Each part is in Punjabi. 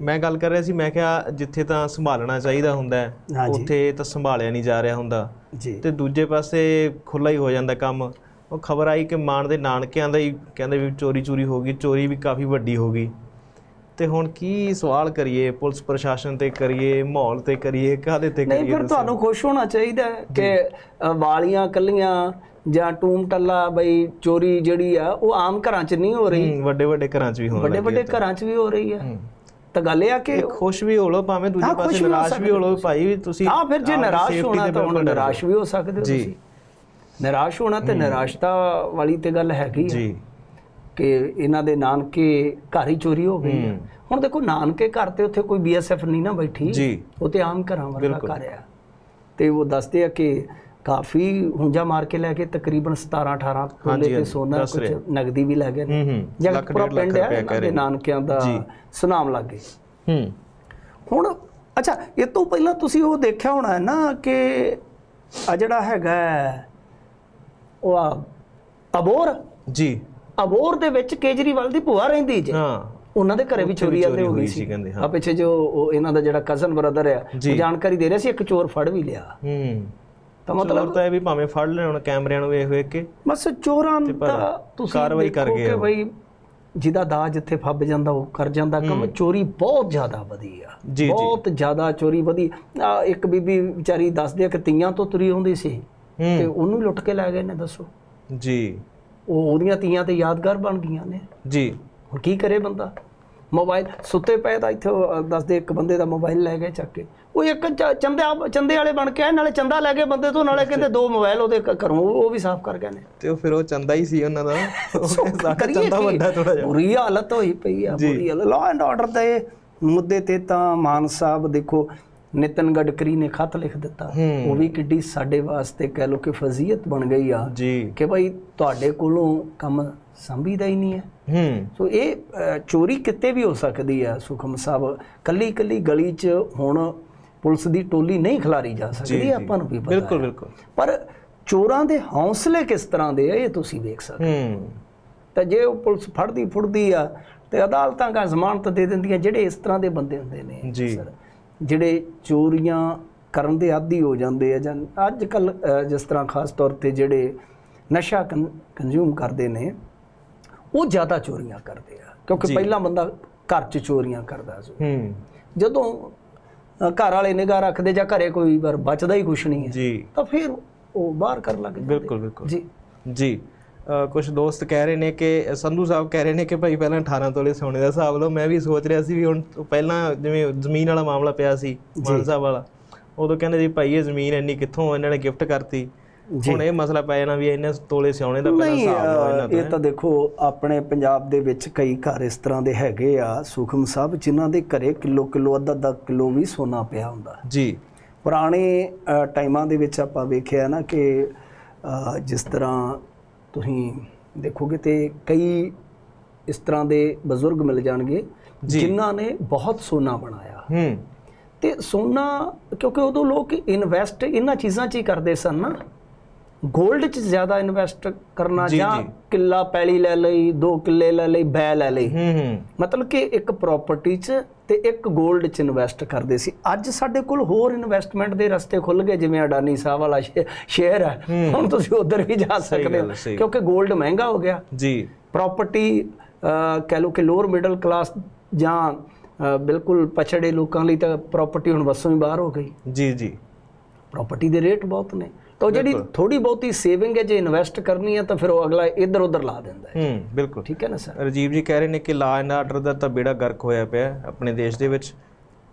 ਮੈਂ ਗੱਲ ਕਰ ਰਿਹਾ ਸੀ ਮੈਂ ਕਿਹਾ ਜਿੱਥੇ ਤਾਂ ਸੰਭਾਲਣਾ ਚਾਹੀਦਾ ਹੁੰਦਾ ਹੈ, ਹਾਂਜੀ। ਉੱਥੇ ਤਾਂ ਸੰਭਾਲਿਆ ਨਹੀਂ ਜਾ ਰਿਹਾ ਹੁੰਦਾ। ਜੀ। ਤੇ ਦੂਜੇ ਪਾਸੇ ਖੁੱਲਾ ਹੀ ਹੋ ਜਾਂਦਾ ਕੰਮ। ਉਹ ਖਬਰ ਆਈ ਕਿ ਮਾਨ ਦੇ ਨਾਨਕਿਆਂ ਦਾ ਹੀ ਕਹਿੰਦੇ ਵੀ ਚੋਰੀ ਚੋਰੀ ਹੋ ਗਈ ਚੋਰੀ ਵੀ ਕਾਫੀ ਵੱਡੀ ਹੋ ਗਈ। ਤੇ ਹੁਣ ਕੀ ਸਵਾਲ ਕਰੀਏ ਪੁਲਿਸ ਪ੍ਰਸ਼ਾਸਨ ਤੇ ਕਰੀਏ ਮਾਹੌਲ ਤੇ ਕਰੀਏ ਕਾਹਦੇ ਤੇ ਨਹੀਂ ਕਰੀਏ ਫਿਰ ਤੁਹਾਨੂੰ ਖੁਸ਼ ਹੋਣਾ ਚਾਹੀਦਾ ਹੈ ਕਿ ਅ, ਵਾਲੀਆਂ ਕੱਲੀਆਂ ਜਾਂ ਟੂਮ ਟੱਲਾ ਬਈ ਚੋਰੀ ਜਿਹੜੀ ਆ ਉਹ ਆਮ ਘਰਾਂ 'ਚ ਨਹੀਂ ਹੋ ਰਹੀ। ਵੱਡੇ ਵੱਡੇ ਘਰਾਂ 'ਚ ਵੀ ਹੋਣ ਵੱਡੇ ਲੱਗੀ ਵੱਡੇ ਘਰਾਂ 'ਚ ਵੀ ਹੋ ਰਹੀ ਹੈ। ਤਾਂ ਗੱਲ ਇਹ ਆ ਕਿ ਖੁਸ਼ ਵੀ ਹੋ ਲੋ ਭਾਵੇਂ ਦੂਜੇ ਪਾਸੇ ਨਿਰਾਸ਼ ਵੀ ਹੋ ਲੋ ਭਾਈ ਵੀ ਤੁਸੀਂ ਹਾਂ ਫਿਰ ਜੇ ਨਿਰਾਸ਼ ਹੋਣਾ ਤੇ ਹੁਣ। ਨਿਰਾਸ਼ ਵੀ ਹੋ ਸਕਦੇ ਹੋ। ਤੁਸੀਂ। ਨਿਰਾਸ਼ ਹੋਣਾ ਤੇ ਨਿਰਾਸ਼ਤਾ ਵਾਲੀ ਤੇ ਗੱਲ ਹੈਗੀ ਹੈ ਜੀ। ਕਿ ਇਹਨਾਂ ਦੇ ਨਾਨਕੇ ਘਰ ਹੀ ਚੋਰੀ ਹੋ ਗਈ ਹੈ। ਹੁਣ ਦੇਖੋ ਨਾਨਕੇ ਘਰ ਤੇ ਉੱਥੇ ਕੋਈ ਬੀਐਸਐਫ ਨਹੀਂ ਨਾ ਬੈਠੀ। ਜੀ। ਉਹ ਤੇ ਆਮ ਘਰਾਂ ਵਰਗਾ ਘਰ ਆ। ਤੇ ਉਹ ਦੱਸਦੇ ਆ ਕਿ ਕਾਫੀ ਹੁੰਜਾ ਮਾਰ ਕੇ ਲੈ ਕੇ ਤਕਰੀਬਨ 17 18 ਤੋਲੇ ਤੇ ਸੋਨਾ ਕੁਝ ਨਗਦੀ ਵੀ ਲੈ ਗਏ ਨੇ। ਹੂੰ ਹੂੰ ਜਾਂ ਲੱਖ ਪੂਰਾ ਡੇਢ ਲੱਖ ਪਿੰਡ ਹੈ ਦੇ ਨਾਨਕਿਆਂ ਦਾ ਸੁਨਾਮ ਲੱਗ ਗਏ। ਹੂੰ। ਹੁਣ ਅੱਛਾ ਇਹ ਤੋਂ ਪਹਿਲਾਂ ਤੁਸੀਂ ਉਹ ਦੇਖਿਆ ਹੋਣਾ ਹੈ ਨਾ ਕਿ ਆ ਜਿਹੜਾ ਹੈਗਾ ਹੈ, ਉਹ ਅਬੋਰ ਜੀ। ਅਬੋਰ ਦੇ ਵਿੱਚ ਕੇਜਰੀਵਾਲ ਦੀ ਭੂਆ ਰਹਿੰਦੀ ਜੇ। ਹਾਂ। ਉਹਨਾਂ ਦੇ ਘਰੇ ਵੀ ਚੋਰੀ ਆਂਦੇ ਹੋ ਗਈ ਸੀ। ਕਹਿੰਦੇ ਆ ਪਿੱਛੇ ਜੋ ਇਹਨਾਂ ਦਾ ਜਿਹੜਾ ਕਜ਼ਨ ਬ੍ਰਦਰ ਆ ਉਹ ਜਾਣਕਾਰੀ ਦੇ ਰਿਹਾ ਸੀ ਇੱਕ ਚੋਰ ਫੜ ਵੀ ਲਿਆ। ਹੂੰ। ਤਾਂ ਮਤਲਬ ਤਾਂ ਇਹ ਵੀ ਭਾਵੇਂ ਫੜ ਲੈਣ ਕੈਮਰਿਆਂ ਨੂੰ ਵੇਖ ਵੇਖ ਕੇ। ਬਸ ਚੋਰਾਂ ਦਾ ਤੁਸੀਂ ਕਾਰਵਾਈ ਕਰ ਗਏ ਕਿ। ਬਈ ਜਿਹਦਾ ਦਾਜ ਜਿੱਥੇ ਫੱਬ ਜਾਂਦਾ ਉਹ ਕਰ ਜਾਂਦਾ। ਕੰਮ ਚੋਰੀ ਬਹੁਤ ਜ਼ਿਆਦਾ ਵਧੀ ਆ। ਬਹੁਤ ਜ਼ਿਆਦਾ ਚੋਰੀ ਵਧੀ ਇੱਕ ਬੀਬੀ ਵਿਚਾਰੀ ਦੱਸਦੀ ਆ ਕਿ ਤੀਆਂ ਤੋਂ ਤੁਰੀ ਹੁੰਦੀ ਸੀ। ਤੇ ਉਹਨੂੰ ਲੁੱਟ ਕੇ ਲੈ ਗਏ ਨੇ ਦੱਸੋ। ਜੀ। ਉਹ ਉਹਦੀਆਂ ਤੀਆਂ ਤੇ ਯਾਦਗਾਰ ਬਣ ਗਈਆਂ ਨੇ। ਜੀ। ਹੁਣ ਕੀ ਕਰੇ ਬੰਦਾ? ਮੋਬਾਈਲ ਸੁੱਤੇ ਪਏ ਤਾਂ ਇੱਥੇ ਦੱਸਦੇ ਇੱਕ ਬੰਦੇ ਦਾ ਮੋਬਾਈਲ ਲੈ ਗਏ ਚੱਕ ਕੇ। ਉਹ ਇੱਕ ਚੰਦੇ ਚੰਦੇ ਵਾਲੇ ਬਣ ਕੇ ਆਏ ਨਾਲੇ ਚੰਦਾ ਲੈ ਗਏ ਬੰਦੇ ਤੋਂ ਨਾਲੇ ਕਹਿੰਦੇ ਦੋ ਮੋਬਾਈਲ ਉਹਦੇ ਘਰੋਂ ਉਹ ਵੀ ਸਾਫ਼ ਕਰ ਗਏ ਨੇ। ਤੇ ਉਹ ਫਿਰ ਉਹ ਚੰਦਾ ਹੀ ਸੀ ਉਹਨਾਂ ਦਾ। ਸਾਡਾ ਚੰਦਾ ਕੀ? ਵੱਡਾ ਥੋੜਾ ਜਿਹਾ। ਬੁਰੀ ਹਾਲਤ ਹੋਈ ਪਈ ਆ ਬੁਰੀ ਹਾਲਤ। ਲਾਅ ਐਂਡ ਆਰਡਰ ਦੇ ਮੁੱਦੇ ਤੇ ਤਾਂ ਮਾਨ ਸਾਹਿਬ ਦੇਖੋ ਨਿਤਨ ਗਡਕਰੀ ਨੇ ਖੱਤ ਲਿਖ ਦਿੱਤਾ। ਉਹ ਵੀ ਕਿੱਡੀ ਸਾਡੇ ਵਾਸਤੇ ਕਹਿ ਲੋ ਕਿ ਫਜ਼ੀਅਤ ਬਣ ਗਈ ਆ ਜੀ। ਕਿ ਭਾਈ ਤੁਹਾਡੇ ਕੋਲੋਂ ਕੰਮ ਸੰਭੀਦਾ ਹੀ ਨਹੀਂ ਹੈ। ਹੂੰ। ਸੋ ਇਹ ਚੋਰੀ ਕਿਤੇ ਵੀ ਹੋ ਸਕਦੀ ਆ ਸੁਖਮ ਸਾਹਿਬ। ਕੱਲੀ ਕੱਲੀ ਗਲੀ 'ਚ ਹੁਣ ਪੁਲਿਸ ਦੀ ਟੋਲੀ ਨਹੀਂ ਖਿਲਾਰੀ ਜਾ ਸਕਦੀ ਆਪਾਂ ਨੂੰ ਵੀ ਪਤਾ ਬਿਲਕੁਲ ਹੈ। ਬਿਲਕੁਲ। ਪਰ ਚੋਰਾਂ ਦੇ ਹੌਸਲੇ ਕਿਸ ਤਰ੍ਹਾਂ ਦੇ ਆ ਇਹ ਤੁਸੀਂ ਵੇਖ ਸਕਦੇ ਹੂੰ। ਤਾਂ ਜੇ ਉਹ ਪੁਲਿਸ ਫੜਦੀ ਫੁੜਦੀ ਆ ਤੇ ਅਦਾਲਤਾਂ ਕਾ ਜ਼ਮਾਨਤ ਦੇ ਦਿੰਦੀਆਂ ਜਿਹੜੇ ਇਸ ਤਰ੍ਹਾਂ ਦੇ ਬੰਦੇ ਹੁੰਦੇ ਨੇ ਜੀ। ਸਰ ਜਿਹੜੇ ਚੋਰੀਆਂ ਕਰਨ ਦੇ ਆਦੀ ਹੋ ਜਾਂਦੇ ਆ ਜਾਂ ਅੱਜ ਕੱਲ ਜਿਸ ਤਰ੍ਹਾਂ ਖਾਸ ਤੌਰ ਤੇ ਜਿਹੜੇ ਨਸ਼ਾ ਕੰਜ਼ਿਊਮ ਕਰਦੇ ਨੇ ਉਹ ਜ਼ਿਆਦਾ ਚੋਰੀਆਂ ਕਰਦੇ ਆ। ਕਿਉਂਕਿ ਪਹਿਲਾਂ ਬੰਦਾ ਘਰ 'ਚ ਚੋਰੀਆਂ ਕਰਦਾ ਸੀ। ਹੂੰ। ਜਦੋਂ ਘਰ ਵਾਲੇ ਨਿਗਾਹ ਰੱਖਦੇ ਜਾਂ ਘਰੇ ਕੋਈ ਵਾਰ ਬਚਦਾ ਹੀ ਕੁਛ ਨਹੀਂ ਹੈ ਜੀ। ਤਾਂ ਫਿਰ ਉਹ ਬਾਹਰ ਕਰਨ ਲੱਗ ਜਾਂਦੇ। ਬਿਲਕੁਲ ਬਿਲਕੁਲ। ਜੀ। ਜੀ। ਕੁਝ ਦੋਸਤ ਕਹਿ ਰਹੇ ਨੇ ਕਿ ਸੰਧੂ ਸਾਹਿਬ ਕਹਿ ਰਹੇ ਨੇ ਕਿ ਭਾਈ ਪਹਿਲਾਂ 18 ਤੋਲੇ ਸੋਨੇ ਦਾ ਹਿਸਾਬ ਲਓ। ਮੈਂ ਵੀ ਸੋਚ ਰਿਹਾ ਸੀ ਵੀ ਹੁਣ ਪਹਿਲਾਂ ਜਿਵੇਂ ਜ਼ਮੀਨ ਵਾਲਾ ਮਾਮਲਾ ਪਿਆ ਸੀ ਮਾਨ ਸਾਹਿਬ ਵਾਲਾ। ਉਦੋਂ ਕਹਿੰਦੇ ਜੀ ਭਾਈ ਇਹ ਜ਼ਮੀਨ ਇੰਨੀ ਕਿੱਥੋਂ ਇਹਨਾਂ ਨੇ ਗਿਫਟ ਕਰਤੀ? ਹੁਣ ਇਹ ਮਸਲਾ ਪੈ ਜਾਣਾ ਵੀ ਇਹਨੇ ਤੋਲੇ ਸੋਨੇ ਦਾ ਪਹਿਲਾਂ ਹਿਸਾਬ ਲਓ ਇਹਨਾਂ ਇਹ ਤਾਂ ਦੇਖੋ ਆਪਣੇ ਪੰਜਾਬ ਦੇ ਵਿੱਚ ਕਈ ਘਰ ਇਸ ਤਰ੍ਹਾਂ ਦੇ ਹੈਗੇ ਆ ਸੁਖਮ ਸਾਹਿਬ ਜਿਨ੍ਹਾਂ ਦੇ ਘਰੇ ਕਿਲੋ ਕਿਲੋ ਅੱਧਾ ਅੱਧਾ ਕਿਲੋ ਵੀ ਸੋਨਾ ਪਿਆ ਹੁੰਦਾ। ਜੀ। ਪੁਰਾਣੇ ਟਾਈਮਾਂ ਦੇ ਵਿੱਚ ਆਪਾਂ ਵੇਖਿਆ ਨਾ ਕਿ ਜਿਸ ਤਰ੍ਹਾਂ ਤੁਸੀਂ ਦੇਖੋਗੇ ਤੇ ਕਈ ਇਸ ਤਰ੍ਹਾਂ ਦੇ ਬਜ਼ੁਰਗ ਮਿਲ ਜਾਣਗੇ ਜਿਨ੍ਹਾਂ ਨੇ ਬਹੁਤ ਸੋਨਾ ਬਣਾਇਆ। ਹੂੰ। ਤੇ ਸੋਨਾ ਕਿਉਂਕਿ ਉਦੋਂ ਲੋਕ ਇਨਵੈਸਟ ਇਹਨਾਂ ਚੀਜ਼ਾਂ 'ਚ ਹੀ ਕਰਦੇ ਸਨ ਨਾ। ਗੋਲਡ 'ਚ ਜ਼ਿਆਦਾ ਇਨਵੈਸਟ ਕਰਨਾ ਜਾਂ ਕਿੱਲਾ ਪੈਲੀ ਲੈ ਲਈ ਦੋ ਕਿੱਲੇ ਲੈ ਲਈ ਬੈ ਲੈ ਲਈ। ਹੂੰ ਹੂੰ। ਮਤਲਬ ਕਿ ਇੱਕ ਪ੍ਰਾਪਰਟੀ 'ਚ ਤੇ ਇੱਕ ਗੋਲਡ 'ਚ ਇਨਵੈਸਟ ਕਰਦੇ ਸੀ। ਅੱਜ ਸਾਡੇ ਕੋਲ ਹੋਰ ਇਨਵੈਸਟਮੈਂਟ ਦੇ ਰਸਤੇ ਖੁੱਲ ਗਏ ਜਿਵੇਂ ਅਡਾਨੀ ਸਾਹਿਬ ਵਾਲਾ ਸ਼ੇਅਰ ਹੈ। ਹੁਣ ਤੁਸੀਂ ਉਧਰ ਵੀ ਜਾ ਸਕਦੇ ਹੋ। ਕਿਉਂਕਿ ਗੋਲਡ ਮਹਿੰਗਾ ਹੋ ਗਿਆ। ਜੀ। ਪ੍ਰਾਪਰਟੀ ਕਹ ਲੋ ਕਿ ਲੋਅਰ ਮਿਡਲ ਕਲਾਸ ਜਾਂ ਬਿਲਕੁਲ ਪਛੜੇ ਲੋਕਾਂ ਲਈ ਤਾਂ ਪ੍ਰਾਪਰਟੀ ਹੁਣ ਵਸੋਂ ਹੀ ਬਾਹਰ ਹੋ ਗਈ। ਜੀ ਜੀ। ਪ੍ਰਾਪਰਟੀ ਦੇ ਰੇਟ ਬਹੁਤ ਨੇ। ਤਾਂ ਜਿਹੜੀ ਥੋੜੀ ਬਹੁਤੀ ਸੇਵਿੰਗ ਹੈ ਜੇ ਇਨਵੈਸਟ ਕਰਨੀ ਹੈ ਤਾਂ ਫਿਰ ਉਹ ਅਗਲਾ ਇੱਧਰ ਉੱਧਰ ਲਾ ਦਿੰਦਾ ਹੈ। ਹੂੰ ਬਿਲਕੁਲ। ਠੀਕ ਹੈ ਨਾ ਸਰ? ਰਜੀਵ ਜੀ ਕਹਿ ਰਹੇ ਨੇ ਕਿ ਲਾ ਐਂਡ ਆਰਡਰ ਦਾ ਤਾਂ ਬੇੜਾ ਗਰਕ ਹੋਇਆ ਪਿਆ ਆਪਣੇ ਦੇਸ਼ ਦੇ ਵਿੱਚ।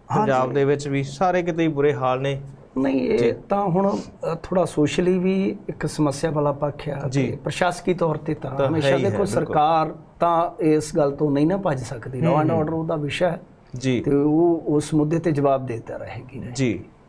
ਪੰਜਾਬ ਦੇ ਵਿੱਚ ਵੀ ਸਾਰੇ ਕਿਤੇ ਹੀ ਬੁਰੇ ਹਾਲ ਨੇ। ਨਹੀਂ ਇਹ ਤਾਂ ਹੁਣ ਥੋੜਾ ਸੋਸ਼ਲੀ ਵੀ ਇੱਕ ਸਮੱਸਿਆ ਵਾਲਾ ਪੱਖ ਆ ਤੇ ਪ੍ਰਸ਼ਾਸਕੀ ਤੌਰ ਤੇ ਤਾਂ ਹਮੇਸ਼ਾ ਦੇਖੋ ਸਰਕਾਰ ਤਾਂ ਇਸ ਗੱਲ ਤੋਂ ਨਹੀਂ ਨਾ ਭੱਜ ਸਕਦੀ। ਲਾਅ ਐਂਡ ਆਰਡਰ ਉਹਦਾ ਵਿਸ਼ਾ ਹੈ ਜੀ। ਤੇ ਉਹ ਉਸ ਮੁੱਦੇ ਤੇ ਜਵਾਬ ਦੇਤਾ ਰਹੇਗੀ। ਜੀ।